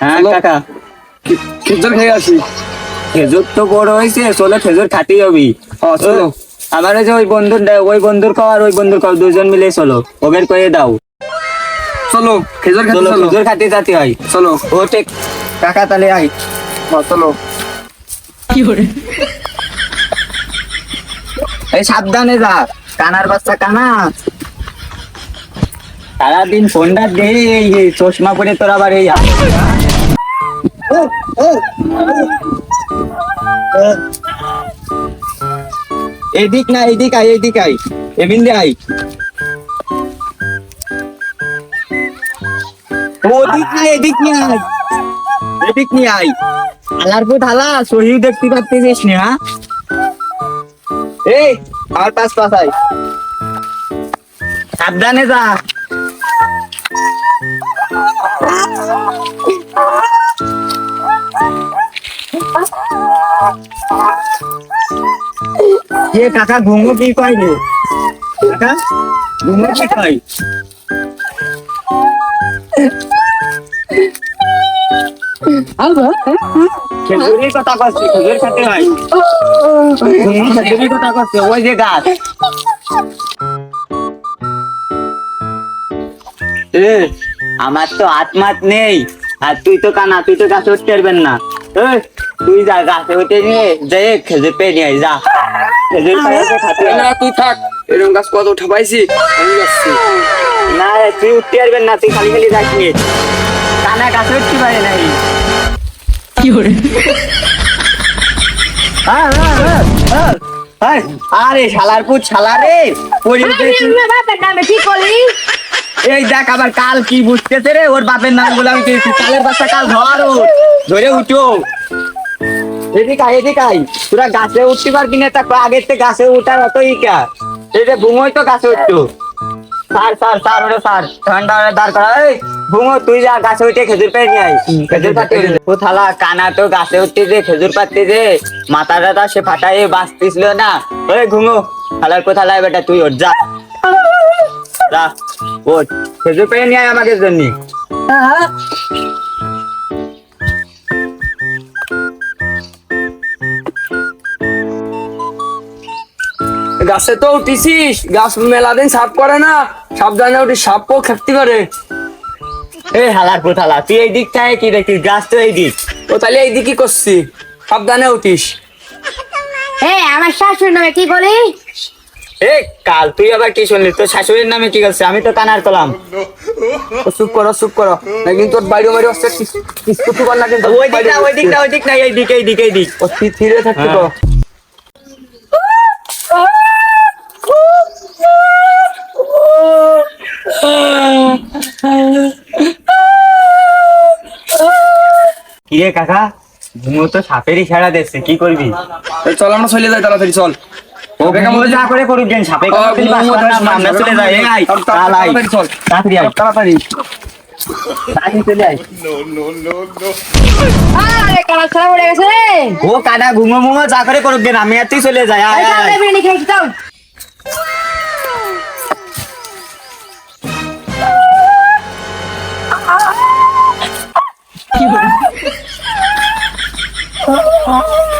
হ্যাঁ কাকা। খেজুর খেয়ে আসি। খেজুর তো বড় হয়েছে চলো খেজুর খাতেই হবি। ও, চলো। আমার যে ওই বন্ধুর ওই বন্ধুর আর ওই বন্ধুর দুজন মিলে চলো ওদের কয়ে দাও। চলো খেজুর খেতে চলো চলো খেজুর খাতে যাতে হয়। চলো ও ঠিক কাকা তাহলে আয়। ও, চলো এই সাবধানে যা কানার বাচ্চা কানা। সারাদিন ফোনটা দে এই চশমা পরে তোর আবার এই এদিক না এদিক আই এদিক আই এবিন্দে আই ওদিক না এদিক নিয়ে আয়। এদিক নিয়ে আই আলার পুত হালা সহিও দেখতে পাচ্ছিস না হ্যাঁ? এই আমার পাশ পাশ আয়। সাবধানে যা। কাকা ঘুমো কি কয় রে? কাকা ঘুমো কি কয়? আমার তো হাত মাত নেই, আর তুই তো কানা, তুই তো গাছে উঠতে পারবেন না। তুই যা গাছে উঠে নিয়ে যে খেজুর পেয়ে নিয়ে যা। খেজুর পেয়ে খাতে না তুই থাক। এরকম গাছ কত উঠা পাইছি আমি যাচ্ছি। না রে, তুই উঠতে পারবেন না তুই খালি খালি যাস নিয়ে কানা গাছে উঠতে পারে নাই। হ্যাঁ, হ্যাঁ, হ্যাঁ, হ্যাঁ, হ্যাঁ। আরে শালার পুত শালা রে। এই দেখ আবার কাল কি বুঝতেছে রে ওর বাপের নামগুলো আমি কালের বাচ্চা কাল ধর ধরে উঠো। এদিক আয় এদিক আয়। তোরা গাছে উঠতে পারবি না তারপর আগের থেকে গাছে উঠার অত ইকা এই যে ভুঙোই তো গাছে উঠতো। স্যার স্যার স্যার ওরে স্যার ঠান্ডা ওরে দাঁড় করা। এই ভুঙো তুই যা গাছে উঠে খেজুর পেয়ে নিয়ে আয়। খেজুর পাতে ও থালা কানা তো গাছে উঠতে যে খেজুর পাতে যে মাথা টাথা সে ফাটাই বাঁচতিছিল না। ওই ঘুমো থালার কোথালায় বেটা তুই ওর যা। যা ওঠ। খেজুর পেয়ে নিয়ে আয় আমাকে জন্য। গাছে তো উঠিছিস গাছ মেলা দিন সাপ করে না সাবধানে উঠি সাপও খেতে পারে এই হালার কোথালা তুই এই দিক থেকে কি দেখিস গাছ তো এই দিক। ও তাহলে এইদিকে কি করছি সাবধানে উঠিস। হ্যাঁ আমার শাশুড়ির নামে কি করলি এ কাল তুই আবার কি শুনলি? তোর শাশুড়ির নামে কি করছে আমি তো কানার কলাম। ও চুপ করো চুপ করো। না কিন্তু তোর বাড়ি বাড়ি আসছে কিছু কর না কিন্তু। ওই দিক না ওই দিক না ওই দিক না এই দিক এই দিক এই দিক। ও স্থির থাকতে তো। কি রে কাকা ঘুমো তো সাপেরই খেলা দেখছে কি করবি? চল আমরা চলে যাই তাড়াতাড়ি চল। ও যা করে করুক যেন সাপে আমরা চলে যাই। তাড়াতাড়ি চল তাড়াতাড়ি। ও ঘুমো মুমো যা করে করুক আমি আর তুই চলে যাই আয়, Túi.